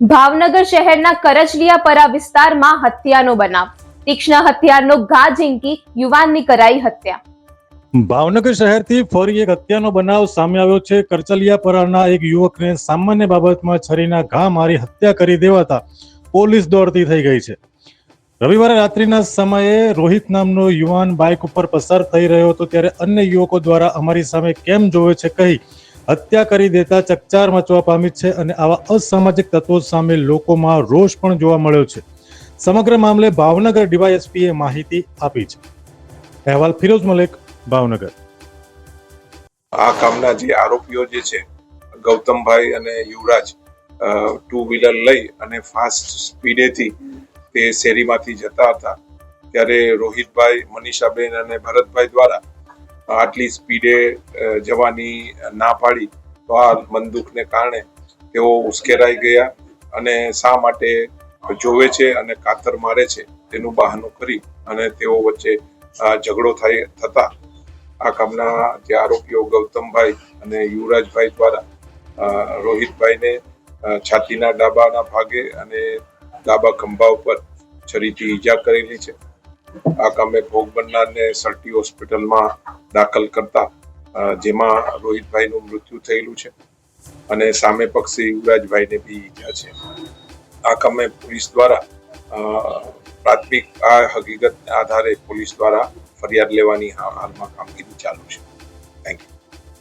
ભાવનગર શહેરના કરજલિયાપરા વિસ્તારમાં હત્યાનો બનાવ. તીક્ષ્ણ હથિયારનો ઘા ઝીંકી યુવાનની કરાઈ હત્યા. ભાવનગર શહેરથી ફરી એક હત્યાનો બનાવ સામે આવ્યો છે. કરચલિયાપરાના એક યુવકને સામાન્ય બાબતમાં છરીના ઘા મારી હત્યા કરી દેવાતા પોલીસ દોડતી થઈ ગઈ છે. રવિવારે રાત્રિના સમયે રોહિત નામનો યુવાન બાઇક ઉપર પસાર થઈ રહ્યો હતો. ત્યારે અન્ય યુવકો દ્વારા અમારી સામે કેમ જોવે છે કહી હત્યા કરી દેતા ચકચાર મચવા પામી છે અને આવા અસામાજિક તત્વો સામે લોકોમાં રોષ પણ જોવા મળ્યો છે. સમગ્ર મામલે ભાવનગર ડીવાયએસપીએ માહિતી આપી છે. અહેવાલ ફિરોઝ મલેક, ભાવનગર. આ કામના જે આરોપીઓ જે છે, ગૌતમભાઈ અને યુવરાજ ટુ વ્હીલર લઈ અને ફાસ્ટ સ્પીડેથી તે શેરીમાંથી જતા હતા. ત્યારે રોહિતભાઈ, મનીષાબેન અને ભરતભાઈ દ્વારા આટલી સ્પીડે જવાની ના પાડી, તો આ બંદૂકને કારણે તેઓ ઉશ્કેરાઈ ગયા અને શા માટે જોવે છે અને કાતર મારે છે તેનું બહાનું કરી અને તેઓ વચ્ચે ઝઘડો થાય, થતા આ કામના જે આરોપીઓ ગૌતમભાઈ અને યુવરાજભાઈ દ્વારા રોહિતભાઈને છાતીના ડાબાના ભાગે અને ડાબા ખંભા ઉપર છરીથી ઈજા કરેલી છે. આ કામે ભોગ બનનારને સરટી હોસ્પિટલમાં દાખલ કરતા જેમાં રોહિતભાઈનું મૃત્યુ થયેલું છે અને સામે પક્ષે યુવરાજભાઈને બી ઈજા છે. આ કામે પોલીસ દ્વારા પ્રાથમિક, આ હકીકત આધારે પોલીસ દ્વારા ફરિયાદ લેવાની હાલમાં કામગીરી ચાલુ છે. Thank you